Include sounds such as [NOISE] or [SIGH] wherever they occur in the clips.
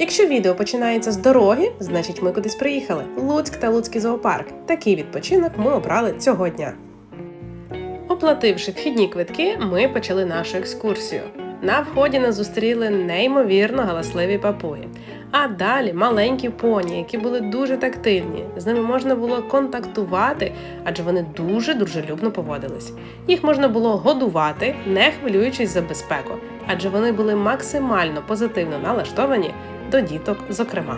Якщо відео починається з дороги, значить ми кудись приїхали. Луцьк та Луцький зоопарк. Такий відпочинок ми обрали цього дня. Оплативши вхідні квитки, ми почали нашу екскурсію. На вході нас зустріли неймовірно галасливі папуги. А далі маленькі поні, які були дуже тактильні. З ними можна було контактувати, адже вони дуже дружелюбно поводились. Їх можна було годувати, не хвилюючись за безпеку, адже вони були максимально позитивно налаштовані до діток, зокрема.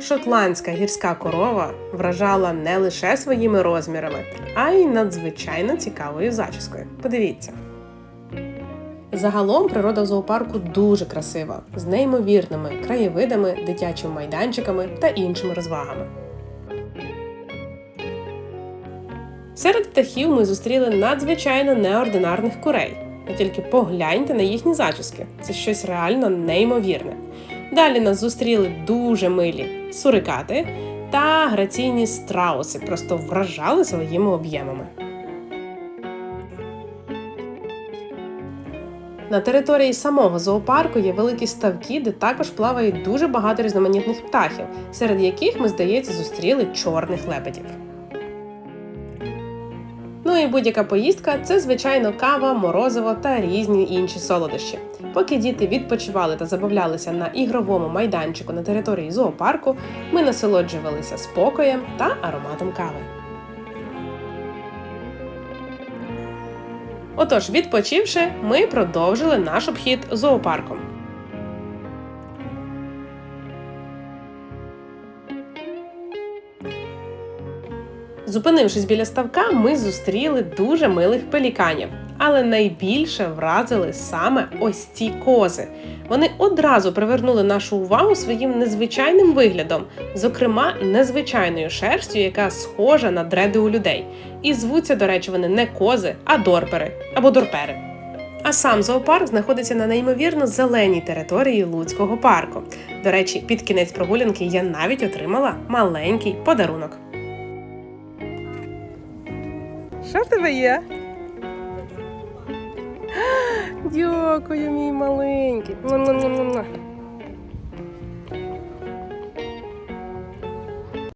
Шотландська гірська корова вражала не лише своїми розмірами, а й надзвичайно цікавою зачіскою. Подивіться. Загалом природа зоопарку дуже красива, з неймовірними краєвидами, дитячими майданчиками та іншими розвагами. Серед птахів ми зустріли надзвичайно неординарних курей. Ви тільки погляньте на їхні зачіски. Це щось реально неймовірне. Далі нас зустріли дуже милі сурикати та граційні страуси, просто вражали своїми об'ємами. На території самого зоопарку є великі ставки, де також плавають дуже багато різноманітних птахів, серед яких ми, здається, зустріли чорних лебедів. Ну і будь-яка поїздка це, звичайно, кава, морозиво та різні інші солодощі. Поки діти відпочивали та забавлялися на ігровому майданчику на території зоопарку, ми насолоджувалися спокоєм та ароматом кави. Отож, відпочивши, ми продовжили наш обхід зоопарком. Зупинившись біля ставка, ми зустріли дуже милих пеліканів, але найбільше вразили саме ось ці кози. Вони одразу привернули нашу увагу своїм незвичайним виглядом, зокрема незвичайною шерстю, яка схожа на дреди у людей. І звуться, до речі, вони не кози, а дорпери або дорпери. А сам зоопарк знаходиться на неймовірно зеленій території Луцького парку. До речі, під кінець прогулянки я навіть отримала маленький подарунок. Що в тебе є? [GASPS] Дякую, мій маленький.